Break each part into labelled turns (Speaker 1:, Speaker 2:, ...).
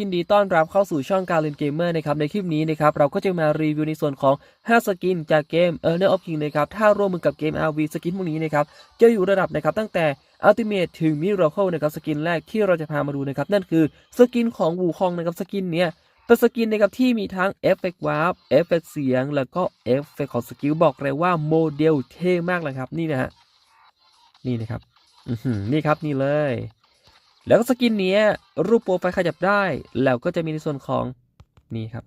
Speaker 1: ยินดีต้อนรับเข้าสู่ช่องการเล่นเกมเมอร์นะครับในคลิปนี้นะครับเราก็จะมารีวิวในส่วนของ 5 สกินจากเกม e a r n e r of King นะครับถ้าร่วมมือกับเกม RV สกินพวกนี้นะครับจะอยู่ระดับนะครับตั้งแต่ Ultimate ถึง Miracle นะครับสกินแรกที่เราจะพามาดูนะครับนั่นคือสกินของวูคองนะครับสกินเนี้ยเป็นสกินนะครับที่มีทั้งเอฟเฟกต์วาร์ปเอฟเฟกต์เสียง แล้วก็เอฟเฟกต์ของสกิลบอกเลยว่าโมเดลเท่มากเลยครับนี่นะฮะนี่นะครับนี่ครับนี่เลย แล้วก็สกินนี้รูปโปรไฟล์ขยับได้ แล้วก็จะมีในส่วนของนี่ครับ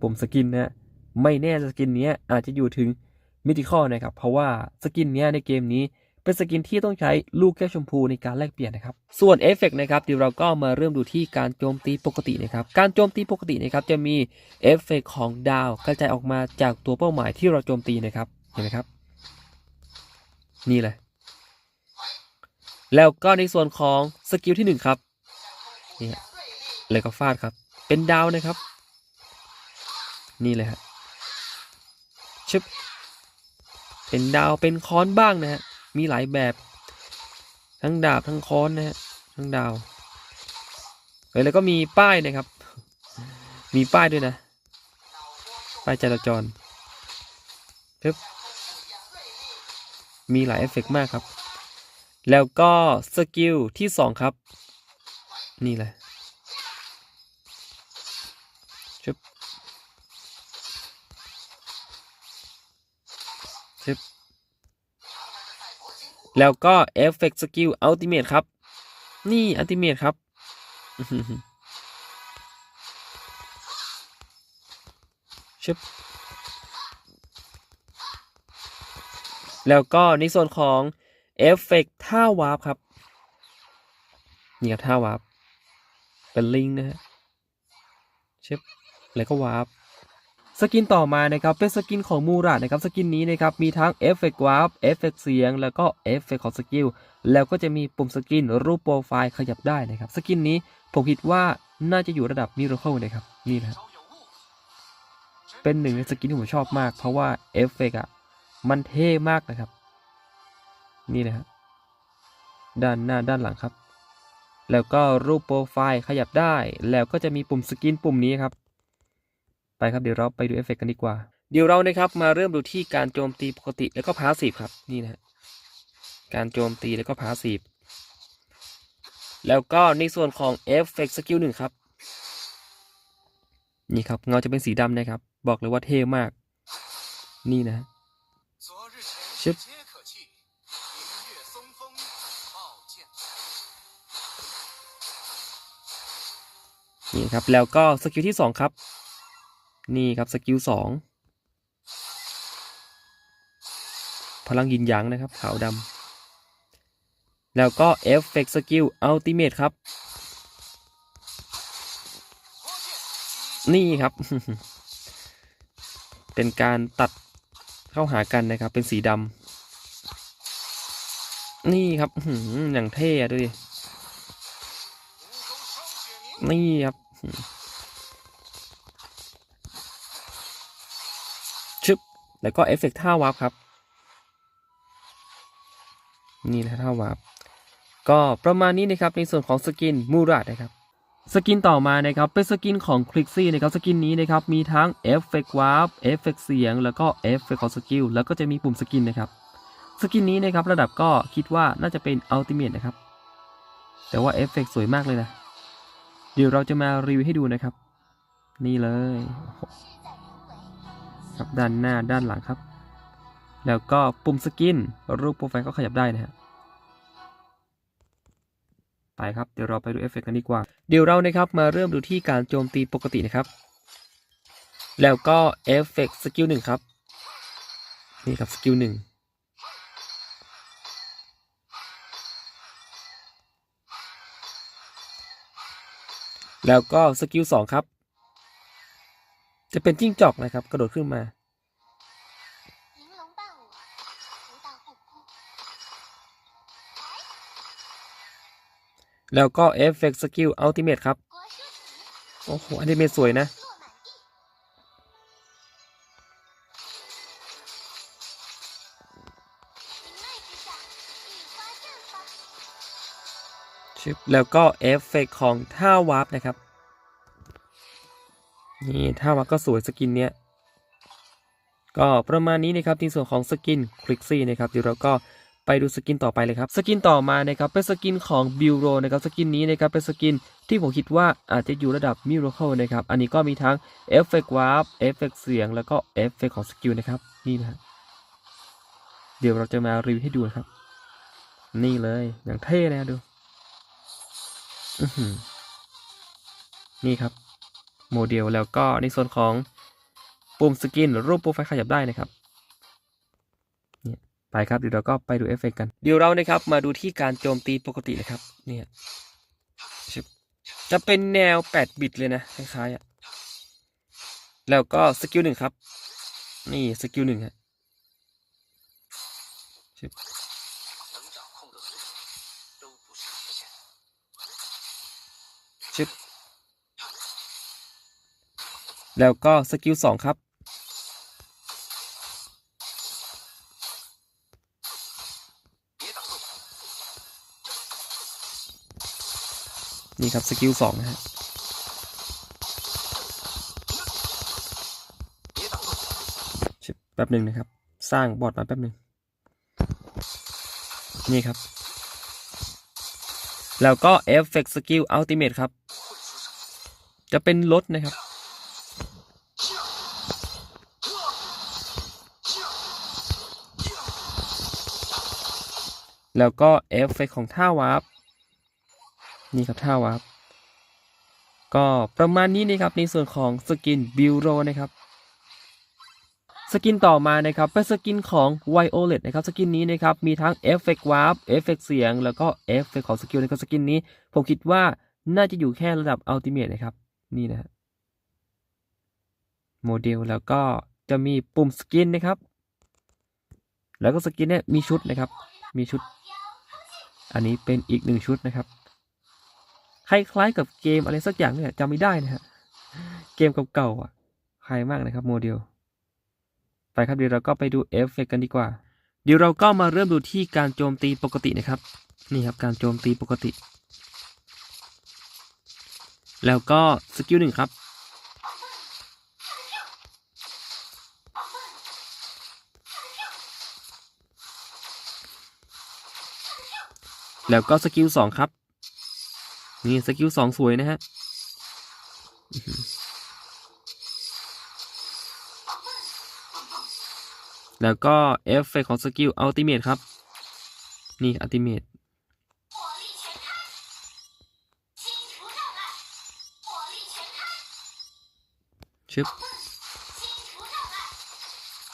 Speaker 1: ปุ่มสกินนะไม่แน่สกินนี้อาจจะอยู่ถึงมิติคอนะครับ เพราะว่าสกินนี้ในเกมนี้เป็นสกินที่ต้องใช้ลูกแก้วชมพูในการแลกเปลี่ยนนะครับ ส่วนเอฟเฟกนะครับเดี๋ยวเราก็มาเริ่มดูที่การโจมตีปกตินะครับ การโจมตีปกตินะครับจะมีเอฟเฟกของดาวกระจายออกมาจากตัวเป้าหมายที่เราโจมตีนะครับ เห็นไหมครับ นี่เลย แล้วก็ในส่วนของสกิลที่หนึ่งครับนี่ฮะเลยก็ฟาดครับ เป็นดาวนะครับ นี่เลยฮะชึบเป็นดาวเป็นค้อนบ้างนะฮะมีหลายแบบ ทั้งดาบทั้งค้อนนะฮะทั้งดาวเฮ้ยแล้วก็มีป้ายนะครับ มีป้ายด้วยนะ ป้ายจราจรปึ๊บมีหลายเอฟเฟกต์มากครับ แล้วก็สกิลที่สองครับ นี่เลยชึบชึบแล้วก็เอฟเฟกต์สกิลอัลติเมทครับ นี่อัลติเมทครับชึบแล้วก็ในส่วนของ เอฟเฟกต์ท่าวาร์ปครับ นี่ครับท่าวาร์ปเป็นลิงนะฮะเชฟแล้วก็วาร์ปสกินต่อมานะครับเป็นสกินของมูรานะครับสกินนี้นะครับมีทั้งเอฟเฟกต์วาร์ปเอฟเฟกต์เสียง แล้วก็เอฟเฟกต์ของสกิลแล้วก็จะมีปุ่มสกินรูปโปรไฟล์ขยับได้นะครับ สกินนี้ผมคิดว่าน่าจะอยู่ระดับมิราเคิลนะครับนี่นะเป็นหนึ่งในสกินที่ผมชอบมาก เพราะว่าเอฟเฟกต์อะมันเท่มากนะครับ นี่นะฮะด้านหน้าด้านหลังครับ แล้วก็รูปโปรไฟล์ขยับได้ แล้วก็จะมีปุ่มสกินปุ่มนี้ครับ ไปครับเดี๋ยวเราไปดูเอฟเฟกกันดีกว่า เดี๋ยวเรานะครับมาเริ่มดูที่การโจมตีปกติแล้วก็พาสีครับนี่นะฮะการโจมตีแล้วก็พาสีแล้วก็ในส่วนของเอฟเฟกสกิลหนึ่งครับ นี่ครับเงาจะเป็นสีดำนะครับ บอกเลยว่าเท่มาก นี่นะชึบ นี่ครับ แล้วก็สกิลที่ 2 ครับ นี่ครับสกิล2พลังยินยังนะครับ ขาวดำแล้วก็เอฟเฟกต์สกิลอัลติเมทครับ นี่ครับ เป็นการตัดเข้าหากันนะครับ เป็นสีดำนี่ครับอย่างเท่ด้
Speaker 2: วย
Speaker 1: นี่ครับชึบแล้วก็เอฟเฟกต์ท่าวาร์ปครับ นี่นะท่าวาร์ปก็ประมาณนี้นะครับในส่วนของสกินมูราดนะครับสกินต่อมานะครับเป็นสกินของคลิกซี่นะครับสกินนี้นะครับมีทั้งเอฟเฟกต์วาร์ปเอฟเฟกต์เสียง แล้วก็เอฟเฟกต์ของสกิลแล้วก็จะมีปุ่มสกินนะครับสกินนี้นะครับระดับก็คิดว่าน่าจะเป็นอัลติเม e นะครับ แต่ว่าเอฟเฟกต์สวยมากเลยนะ เดี๋ยวเราจะมารีวิวให้ดูนะครับ นี่เลยครับด้านหน้าด้านหลังครับ แล้วก็ปุ่มสกิน รูปโปรไฟล์ก็ขยับได้นะฮะไปครับเดี๋ยวเราไปดูเอฟเฟกต์กันดีกว่า เดี๋ยวเรานะครับมาเริ่มดูที่การโจมตีปกตินะครับ แล้วก็เอฟเฟกต์สกิลหนึ่งครับ นี่ครับสกิลหนึ่ง แล้วก็สกิลสองครับ จะเป็นจิ้งจอกนะครับ กระโดดขึ้นมาแล้วก็เอฟเฟกต์สกิลอัลติเมทครับ โอ้โหอันนี้เมสวยนะ ชึบแล้วก็เอฟเฟกต์ของท่าวาร์ปนะครับ นี่ท่าวาร์ปก็สวยสกินเนี้ย ก็ประมาณนี้นะครับในส่วนของสกินคลิกซี่นะครับเดี๋ยวเราก็ไปดูสกินต่อไปเลยครับ สกินต่อมานะครับเป็นสกินของบิวโรนะครับสกินนี้นะครับเป็นสกินที่ผมคิดว่าอาจจะอยู่ระดับมิราเคิลนะครับอันนี้ก็มีทั้งเอฟเฟกต์วาร์ปเอฟเฟกต์เสียงแล้วก็เอฟเฟกต์ของสกิลนะครับนี่นะเดี๋ยวเราจะมารีวิวให้ดูนะครับ นี่เลยอย่างเท่เลยนะดู นี่ครับ โมเดลแล้วก็ในส่วนของปุ่มสกิน รูปโปรไฟล์ขยับได้นะครับเนี่ยไปครับเดี๋ยวเราก็ไปดูเอฟเฟกต์กัน เดี๋ยวเรานะครับมาดูที่การโจมตีปกตินะครับ เนี่ยจะเป็นแนว 8 บิตเลยนะคล้ายๆอะแล้วก็สกิลหนึ่งครับ นี่สกิลหนึ่งฮะ ชึบแล้วก็สกิลสองครับ นี่ครับ สกิลสองนะฮะแป๊บหนึ่งนะครับ สร้างบอร์ดมาแป๊บหนึ่งนี่ครับ แล้วก็เอฟเฟกต์สกิลอัลติเมทครับ จะเป็นรถนะครับ แล้วก็เอฟเฟกต์ของท่าวาร์ปนี่ครับท่าวาร์ปก็ประมาณนี้นะครับในส่วนของสกินบิวโรนะครับสกินต่อมานะครับเป็นสกินของ Violet นะครับสกินนี้นะครับมีทั้งเอฟเฟกต์วาร์ปเอฟเฟกต์เสียง แล้วก็เอฟเฟกต์ของสกิลนะครับสกินนี้ ผมคิดว่าน่าจะอยู่แค่ระดับอัลติเม e นะครับ นี่นะโมเดลแล้วก็จะมีปุ่มสกินนะครับ แล้วก็สกินเนี่ยมีชุดนะครับ มีชุด อันนี้เป็นอีกหนึ่งชุดนะครับ คล้ายๆกับเกมอะไรสักอย่างเนี่ยจำไม่ได้นะฮะ เกมเก่าๆอะคล้ายมากนะครับโมเดล ไปครับเดี๋ยวเราก็ไปดูเอฟเฟกต์กันดีกว่า เดี๋ยวเราก็มาเริ่มดูที่การโจมตีปกตินะครับ นี่ครับการโจมตีปกติ แล้วก็สกิลหนึ่งครับ แล้วก็สกิลสองครับ นี่สกิลสองสวยนะฮะแล้วก็เอฟเฟกของสกิลอัลติเมทครับ นี่อัลติเมท ชึบ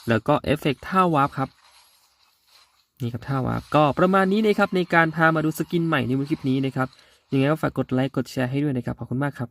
Speaker 1: แล้วก็เอฟเฟกท่าวาร์ปครับ นี่ครับท่าวาร์ปก็ประมาณนี้นะครับในการพามาดูสกินใหม่ในวันคลิปนี้นะครับ ยังไงก็ฝากกดไลค์กดแชร์ให้ด้วยนะครับ ขอบคุณมากครับ